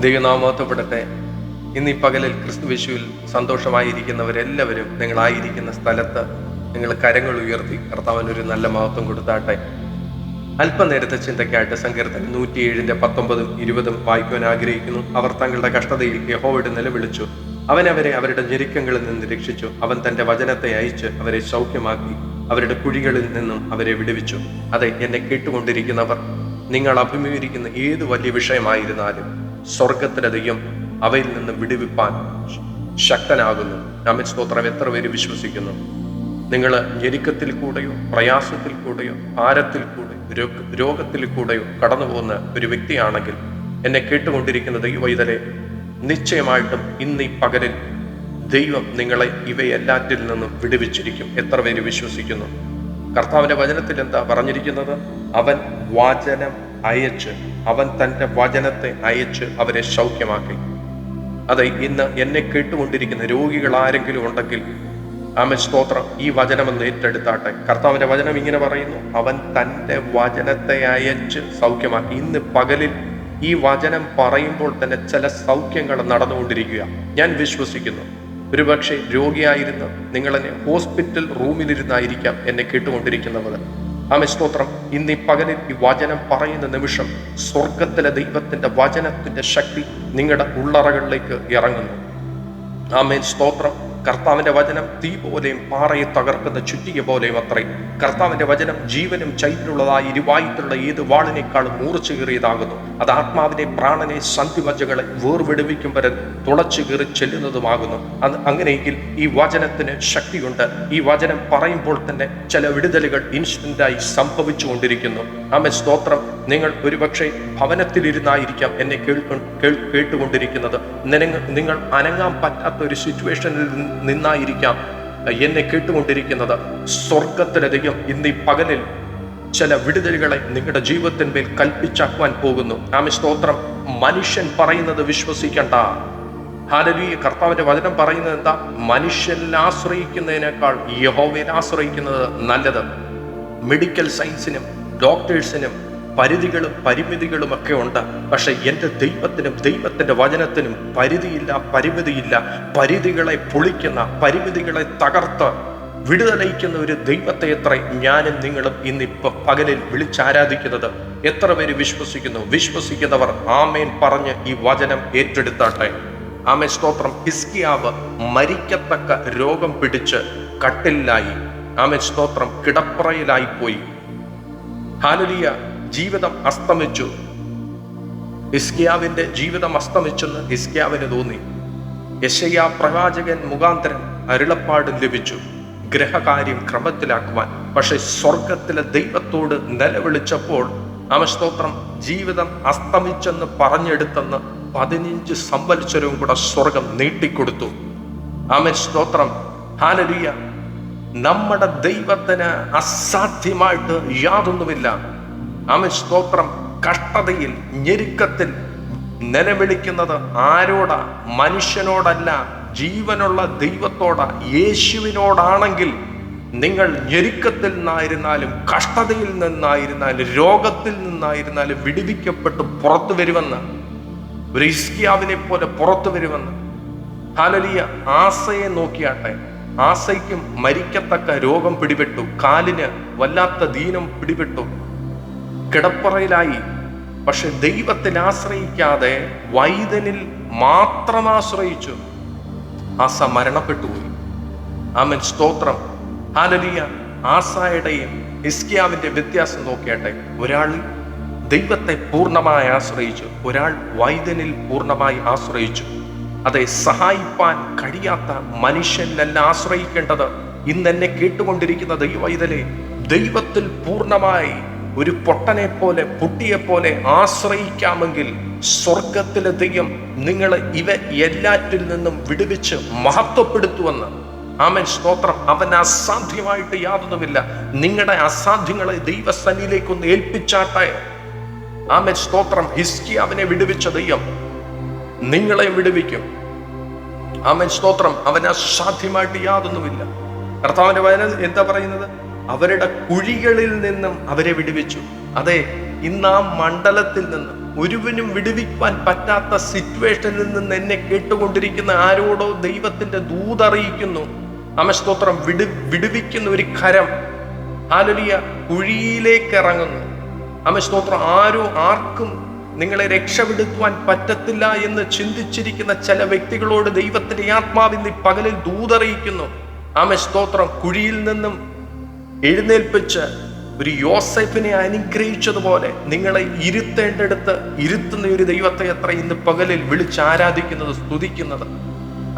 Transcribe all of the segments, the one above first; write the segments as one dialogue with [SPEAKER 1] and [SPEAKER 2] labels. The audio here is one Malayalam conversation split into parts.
[SPEAKER 1] ദൈവനാമത്വപ്പെടട്ടെ ഇന്ന് ഈ പകലിൽ ക്രിസ്തുവിശുവിൽ സന്തോഷമായിരിക്കുന്നവരെല്ലാവരും നിങ്ങളായിരിക്കുന്ന സ്ഥലത്ത് നിങ്ങൾ കരങ്ങൾ ഉയർത്തി കർത്താവിന് ഒരു നല്ല മഹത്വം കൊടുത്താട്ടെ. അല്പനേരത്തെ ചിന്തയ്ക്കായിട്ട് സങ്കീർത്തനം നൂറ്റിയേഴിന്റെ പത്തൊമ്പതും ഇരുപതും വായിക്കുവാൻ ആഗ്രഹിക്കുന്നു. അവർ തങ്ങളുടെ കഷ്ടതയിൽ യഹോവയുടെ നിലവിളിച്ചു. അവൻ അവരെ അവരുടെ ഞെരുക്കങ്ങളിൽ നിന്ന് രക്ഷിച്ചു. അവൻ തന്റെ വചനത്തെ അയച്ച് അവരെ സൗഖ്യമാക്കി അവരുടെ കുഴികളിൽ നിന്നും അവരെ വിടുവിച്ചു. അതെ എന്നെ കേട്ടുകൊണ്ടിരിക്കുന്നവർ നിങ്ങൾ അഭിമുഖീകരിക്കുന്ന ഏത് വലിയ വിഷയമായിരുന്നാലും സ്വർഗത്തിലെ ദൈവം അവയിൽ നിന്ന് വിടുവിപ്പാൻ ശക്തനാകുന്നു. അമിത് സ്തോത്രം. എത്ര പേര് വിശ്വസിക്കുന്നു? നിങ്ങൾ ഞെരുക്കത്തിൽ കൂടെയോ പ്രയാസത്തിൽ കൂടെയോ ഭാരത്തിൽ കൂടെയോ രോഗത്തിൽ കൂടെയോ കടന്നു പോകുന്ന ഒരു വ്യക്തിയാണെങ്കിൽ എന്നെ കേട്ടുകൊണ്ടിരിക്കുന്ന ദൈവവൈതലെ നിശ്ചയമായിട്ടും ഇന്ന് ഈ പകലിൽ ദൈവം നിങ്ങളെ ഇവയെല്ലാറ്റിൽ നിന്നും വിടുവിച്ചിരിക്കും. എത്ര പേര് വിശ്വസിക്കുന്നു? കർത്താവിന്റെ വചനത്തിൽ എന്താ പറഞ്ഞിരിക്കുന്നത്? അവൻ വചനം അയച്ച് അവൻ തന്റെ വചനത്തെ അയച്ച് അവരെ സൗഖ്യമാക്കി അതെ ഇന്ന് എന്നെ കേട്ടുകൊണ്ടിരിക്കുന്ന രോഗികൾ ആരെങ്കിലും ഉണ്ടെങ്കിൽ ആമ സ്തോത്രം. ഈ വചനമെന്ന് ഏറ്റെടുത്താട്ടെ. കർത്താവിന്റെ വചനം ഇങ്ങനെ പറയുന്നു. അവൻ തന്റെ വചനത്തെ അയച്ച് സൗഖ്യമാക്കി. ഇന്ന് പകലിൽ ഈ വചനം പറയുമ്പോൾ തന്നെ ചില സൗഖ്യങ്ങൾ നടന്നുകൊണ്ടിരിക്കുക. ഞാൻ വിശ്വസിക്കുന്നു. ഒരുപക്ഷെ രോഗിയായിരുന്ന് നിങ്ങളെന്നെ ഹോസ്പിറ്റൽ റൂമിലിരുന്നായിരിക്കാം എന്നെ കേട്ടുകൊണ്ടിരിക്കുന്നവർ. ആമ സ്തോത്രം. ഇന്ന് ഈ പകലിൽ ഈ വചനം പറയുന്ന നിമിഷം സ്വർഗത്തിലെ ദൈവത്തിന്റെ വചനത്തിന്റെ ശക്തി നിങ്ങളുടെ ഉള്ളറകളിലേക്ക് ഇറങ്ങുന്നു. ആമേൻ സ്തോത്രം. കർത്താവിന്റെ വചനം തീ പോലെയും പാറയെ തകർക്കുന്ന ചുറ്റിക പോലെയും അത്രേ. കർത്താവിന്റെ വചനം ജീവനും ചൈതന്യമുള്ളതായ ഇരുവായുത്തുള്ള ഏത് വാളിനേക്കാളും മൂർച്ച കീറിയതാകുന്നു അത് ആത്മാവിനെ പ്രാണനെ സന്ധിമജ്ജകളെ വേർവിടുവിക്കും വരെ തുളച്ചു കീറി ചെല്ലുന്നതുമാകുന്നു. അത് അങ്ങനെയെങ്കിൽ ഈ വചനത്തിന് ശക്തിയുണ്ട്. ഈ വചനം പറയുമ്പോൾ തന്നെ ചില വിടുതലുകൾ ഇൻസ്റ്റന്റായി സംഭവിച്ചുകൊണ്ടിരിക്കുന്നു. ആമേ സ്തോത്രം. നിങ്ങൾ ഒരുപക്ഷെ ഭവനത്തിലിരുന്നായിരിക്കാം എന്നെ കേൾക്കൊ കേൾ- കേട്ടുകൊണ്ടിരിക്കുന്നത്. നിങ്ങൾ അനങ്ങാൻ പറ്റാത്ത ഒരു സിറ്റുവേഷനിൽ നിന്നായിരിക്കാം എന്നെ കേട്ടുകൊണ്ടിരിക്കുന്നത്. സ്വർഗത്തിലെ ദൈവം ഇന്ന് ഈ പകലിൽ ചില വിടുതലുകളെ നിങ്ങളുടെ ജീവിതത്തിന്മേൽ കൽപ്പിച്ചാക്കുവാൻ പോകുന്നു. ആമേ സ്തോത്രം. മനുഷ്യൻ പറയുന്നത് വിശ്വസിക്കണ്ട. ഹാലലീയ കർത്താവിന്റെ വചനം പറയുന്നത് എന്താ? മനുഷ്യനിൽ ആശ്രയിക്കുന്നതിനേക്കാൾ യഹോവയിൽ ആശ്രയിക്കുന്നത് നല്ലത്. മെഡിക്കൽ സയൻസിനും ഡോക്ടേഴ്സിനും പരിധികളും പരിമിതികളും ഒക്കെ ഉണ്ട്. പക്ഷെ എന്റെ ദൈവത്തിനും ദൈവത്തിന്റെ വചനത്തിനും പരിധിയില്ല പരിമിതിയില്ല. പരിധികളെ പൊളിക്കുന്ന പരിമിതികളെ തകർത്ത് വിടുതലയിക്കുന്ന ഒരു ദൈവത്തെ എത്ര ഞാനും നിങ്ങളും ഇന്നിപ്പോൾ പകലിൽ വിളിച്ചാരാധിക്കുന്നത്. എത്ര പേര് വിശ്വസിക്കുന്നു? വിശ്വസിക്കുന്നവർ ആമേൻ പറഞ്ഞ് ഈ വചനം ഏറ്റെടുത്താട്ടെ. ആമേ സ്തോത്രം. ഹിസ്കിയാവ് മരിക്കത്തക്ക രോഗം പിടിച്ച് കട്ടിലായി ആമേ സ്തോത്രം. കിടപ്പറയിലായി പോയി. ഹാലലിയ. ജീവിതം അസ്തമിച്ചു. ഇസ്കിയാവിന്റെ ജീവിതം അസ്തമിച്ചെന്ന് ഹിസ്കിയാവിന് തോന്നി. യശയ്യ പ്രവാചകൻ മുഖാന്തരം അരുളപ്പാട് ലഭിച്ചു. ഗ്രഹകാര്യം ക്രമത്തിലാക്കുവാൻ. പക്ഷെ സ്വർഗത്തിലെ ദൈവത്തോട് നിലവിളിച്ചപ്പോൾ അമസ്തോത്രം ജീവിതം അസ്തമിച്ചെന്ന് പറഞ്ഞെടുത്തെന്ന് പതിനഞ്ച് സംവത്സരവും കൂടെ സ്വർഗം നീട്ടിക്കൊടുത്തു. ആമൻ സ്തോത്രം ഹാലലിയ നമ്മുടെ ദൈവത്തിന് അസാധ്യമായിട്ട് യാതൊന്നുമില്ല. ആമൻ സ്തോത്രം കഷ്ടതയിൽ ഞെരുക്കത്തിൽ നിലവിളിക്കുന്നത് ആരോടാ? മനുഷ്യനോടല്ല ജീവനുള്ള ദൈവത്തോടാ യേശുവിനോടാണെങ്കിൽ നിങ്ങൾ ഞെരുക്കത്തിൽ നിന്നായിരുന്നാലും കഷ്ടതയിൽ നിന്നായിരുന്നാലും രോഗത്തിൽ നിന്നായിരുന്നാലും വിടുവിക്കപ്പെട്ട് പുറത്തു വരുമെന്ന് ഒരു ഇസ്കിയാവിനെ പോലെ പുറത്തു വരുമെന്ന്. ഹാലലിയ ആസയെ നോക്കിയാട്ടെ. ആസയ്ക്കും മരിക്കത്തക്ക രോഗം പിടിപെട്ടു. കാലിന് വല്ലാത്ത ദീനം പിടിപെട്ടു. കിടപ്പറയിലായി. പക്ഷെ ദൈവത്തിൽ ആശ്രയിക്കാതെ വൈദനിൽ മാത്രം ആശ്രയിച്ചു. ആസ മരണപ്പെട്ടുപോയി. ആമൻ. സ്തോത്രം. ഹാലലിയ ആസായുടെയും ഇസ്കിയാവിന്റെ വ്യത്യാസം നോക്കിയാട്ടെ. ഒരാൾ ദൈവത്തെ പൂർണമായി ആശ്രയിച്ചു. ഒരാൾ വൈദനിൽ പൂർണമായി ആശ്രയിച്ചു. അതെ സഹായിപ്പാൻ കഴിയാത്ത മനുഷ്യനിലല്ല ആശ്രയിക്കേണ്ടത്. ഇന്ന് എന്നെ കേട്ടുകൊണ്ടിരിക്കുന്ന ദൈവവൈതലെ ദൈവത്തിൽ പൂർണമായി ഒരു പൊട്ടനെ പോലെ പുട്ടിയെ പോലെ ആശ്രയിക്കാമെങ്കിൽ സ്വർഗത്തിലെ ദൈവം നിങ്ങളെ ഇവ എല്ലാറ്റിൽ നിന്നും വിടുവിച്ച് മഹത്വപ്പെടുത്തുവെന്ന്. ആമൻ. സ്തോത്രം. അവൻ അസാധ്യമായിട്ട് യാതൊന്നുമില്ല. നിങ്ങളുടെ അസാധ്യങ്ങളെ ദൈവസന്നിയിലേക്കൊന്ന് ഏൽപ്പിച്ചാട്ടെ. ആമൻ. സ്തോത്രം. ഹിസ്കി അവനെ വിടുവിച്ച ദൈവം നിങ്ങളെ വിടുവിക്കും. ആമൻ. സ്തോത്രം. അവൻ അസാധ്യമായിട്ട് യാതൊന്നുമില്ല. കർത്താവിന്റെ വയന എന്താ പറയുന്നത്? അവരുടെ കുഴികളിൽ നിന്നും അവരെ വിടുവിച്ചു. അതെ ഇന്ന് ആ മണ്ഡലത്തിൽ നിന്ന് ഒരുവനും വിടുവിക്കാൻ പറ്റാത്ത സിറ്റുവേഷനിൽ നിന്ന് എന്നെ കേട്ടുകൊണ്ടിരിക്കുന്ന ആരോടോ ദൈവത്തിന്റെ ദൂതറിയിക്കുന്നു നമസ്തോത്രം സ്തോത്രം വിടു വിടുവിക്കുന്ന ഒരു കരം. ഹാലലിയ കുഴിയിലേക്ക് ഇറങ്ങുന്നു. നമസ്തോത്രം സ്തോത്രം ആരോ ആർക്കും നിങ്ങളെ രക്ഷപ്പെടുത്തുവാൻ പറ്റത്തില്ല എന്ന് ചിന്തിച്ചിരിക്കുന്ന ചില വ്യക്തികളോട് ദൈവത്തിന്റെ ആത്മാവിന്ന് ഈ പകലിൽ ദൂതറിയിക്കുന്നു. ആമ സ്തോത്രം കുഴിയിൽ നിന്നും എഴുന്നേൽപ്പിച്ച് ഒരു യോസൈഫിനെ അനുഗ്രഹിച്ചതുപോലെ നിങ്ങളെ ഇരുത്തേണ്ടടുത്ത് ഇരുത്തുന്ന ഒരു ദൈവത്തെ എത്ര ഇന്ന് പകലിൽ വിളിച്ച് ആരാധിക്കുന്നത് സ്തുതിക്കുന്നത്.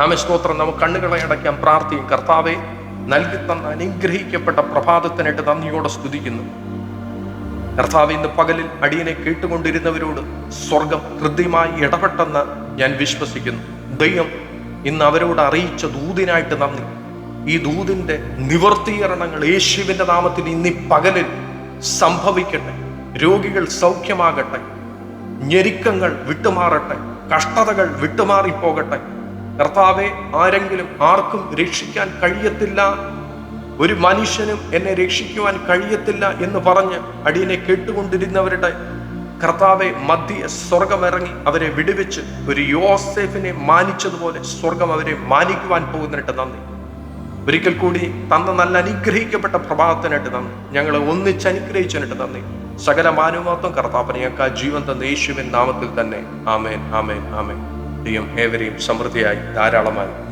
[SPEAKER 1] ആമ സ്തോത്രം. നമുക്ക് കണ്ണുകളെ അടയ്ക്കാൻ പ്രാർത്ഥിക്കും. കർത്താവെ നൽകി തന്ന അനുഗ്രഹിക്കപ്പെട്ട പ്രഭാതത്തിനായിട്ട് നന്ദിയോടെ സ്തുതിക്കുന്നു. കർത്താവ് ഇന്ന് പകലിൽ അടിയനെ കേട്ടുകൊണ്ടിരുന്നവരോട് സ്വർഗം ഹൃദ്യമായി ഇടപെട്ടെന്ന് ഞാൻ വിശ്വസിക്കുന്നു. ദൈവം ഇന്ന് അവരോട് അറിയിച്ച ദൂതിനായിട്ട് നന്ദി. ഈ ദൂതിന്റെ നിവർത്തീകരണങ്ങൾ യേശുവിന്റെ നാമത്തിൽ ഇന്നി പകലിൽ സംഭവിക്കട്ടെ. രോഗികൾ സൗഖ്യമാകട്ടെ. ഞെരുക്കങ്ങൾ വിട്ടുമാറട്ടെ. കഷ്ടതകൾ വിട്ടുമാറിപ്പോകട്ടെ. കർത്താവെ ആരെങ്കിലും ആർക്കും രക്ഷിക്കാൻ കഴിയത്തില്ല. ഒരു മനുഷ്യനും എന്നെ രക്ഷിക്കുവാൻ കഴിയത്തില്ല എന്ന് പറഞ്ഞ് അടിയനെ കേട്ടുകൊണ്ടിരുന്നവരുടെ കർത്താവെ മധ്യ സ്വർഗമിറങ്ങി അവരെ വിടുവിച്ച് ഒരു യോസേഫിനെ മാനിച്ചതുപോലെ സ്വർഗം അവരെ മാനിക്കുവാൻ പോകുന്നിട്ട് നന്ദി. ഒരിക്കൽ കൂടി തന്ന നല്ല അനുഗ്രഹിക്കപ്പെട്ട പ്രഭാതത്തിനായിട്ട് നന്ദി ഞങ്ങളെ ഒന്നിച്ച് അനുഗ്രഹിച്ചതിനായിട്ട് നന്ദി. സകല മാനവത്വം കർത്താപ്പനെ ഞങ്ങൾക്ക് ആ ജീവൻ തന്ന യേശുവിൻ നാമത്തിൽ തന്നെ. ആമേൻ ആമേൻ ആമേൻ. ദൈവം ഏവരെയും സമൃദ്ധിയായി ധാരാളമായി.